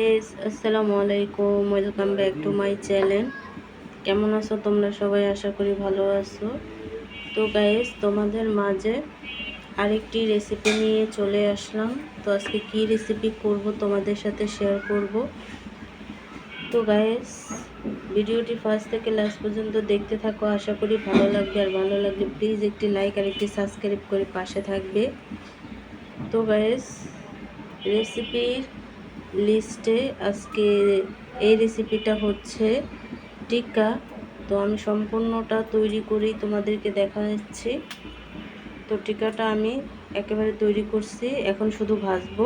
Guys আসসালামু আলাইকুম welcome back to my channel কেমন আছো তোমরা সবাই? আশা করি ভালো আছো। তো গাইস তোমাদের মাঝে আরেকটি রেসিপি নিয়ে চলে আসলাম। তো আজকে কি রেসিপি করব তোমাদের সাথে শেয়ার করব। তো গাইস ভিডিওটি ফার্স্ট থেকে লাস্ট পর্যন্ত দেখতে থাকো। আশা করি ভালো লাগবে আর ভালো লাগলে প্লিজ একটি লাইক আর একটি সাবস্ক্রাইব করে পাশে থাকবে। তো গাইস রেসিপির লিস্টে আজকে এই রেসিপিটা হচ্ছে টিক্কা। তো আমি সম্পূর্ণটা তৈরি করেই তোমাদেরকে দেখা যাচ্ছে তো টিকাটা আমি একেবারে তৈরি করছি, এখন শুধু ভাজবো।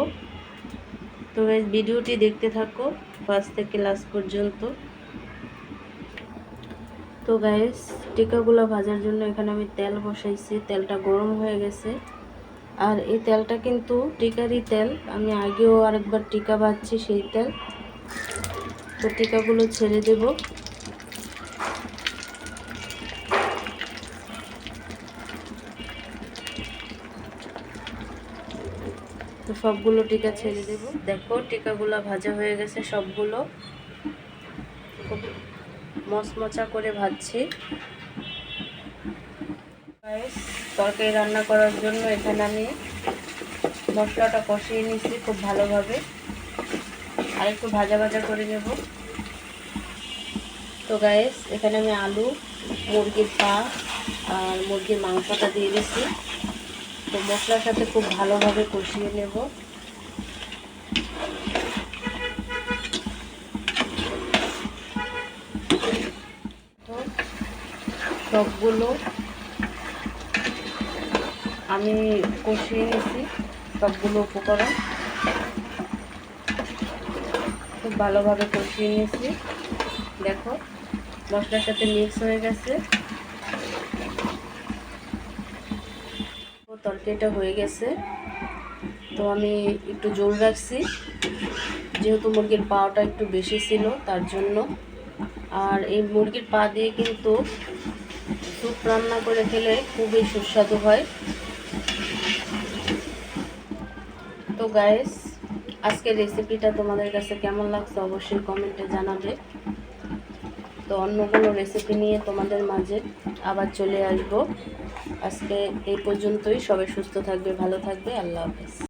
তো ভিডিওটি দেখতে থাকো, ফার্স্ট থেকে লাস্ট পর্যন্ত। তো গাইস টিকাগুলো ভাজার জন্য এখানে আমি তেল বসাইছি, তেলটা গরম হয়ে গেছে। আর এই তেলটা কিন্তু টিকারই তেল। আমি আগেও আরেকবার টিকা বাচ্ছি সেই তেল। তো টিকাগুলো ছেড়ে দেব। সবগুলো টিকা ছেড়ে দেব। দেখো, টিকাগুলো ভাজা হয়ে গেছে সবগুলো। খুব মচমচা করে ভাজছি। তরকারি রান্না করার জন্য এখানে আমি মশলাটা কষিয়ে নিচ্ছি খুব ভালোভাবে। আর একটু ভাজা ভাজা করে নেব। তো গায়েস এখানে আমি আলু, মুরগির পা আর মুরগির মাংসটা দিয়ে দিচ্ছি তো মশলার সাথে খুব ভালোভাবে কষিয়ে নেব। সবগুলো আমি কষিয়ে নিয়েছি সবগুলো উপকরণ। খুব ভালোভাবে কষিয়ে নিয়েছি। দেখো, মশলার সাথে মিক্স হয়ে গেছে। তরকারিটা হয়ে গেছে। তো আমি একটু জোর রাখছি। যেহেতু মুরগির পাওয়াটা একটু বেশি ছিল, তার জন্য। আর এই মুরগির পা দিয়ে কিন্তু স্যুপ রান্না করে খেলে খুবই সুস্বাদু হয়। তো গাইস আজকের রেসিপিটা তোমাদের কাছে কেমন লাগছে অবশ্যই কমেন্টে জানাবে। তো অন্য কোনো রেসিপি নিয়ে তোমাদের মাঝে আবার চলে আসব। আজকে এই পর্যন্তই, সবাই সুস্থ থাকবে, ভালো থাকবে, আল্লাহ হাফেজ।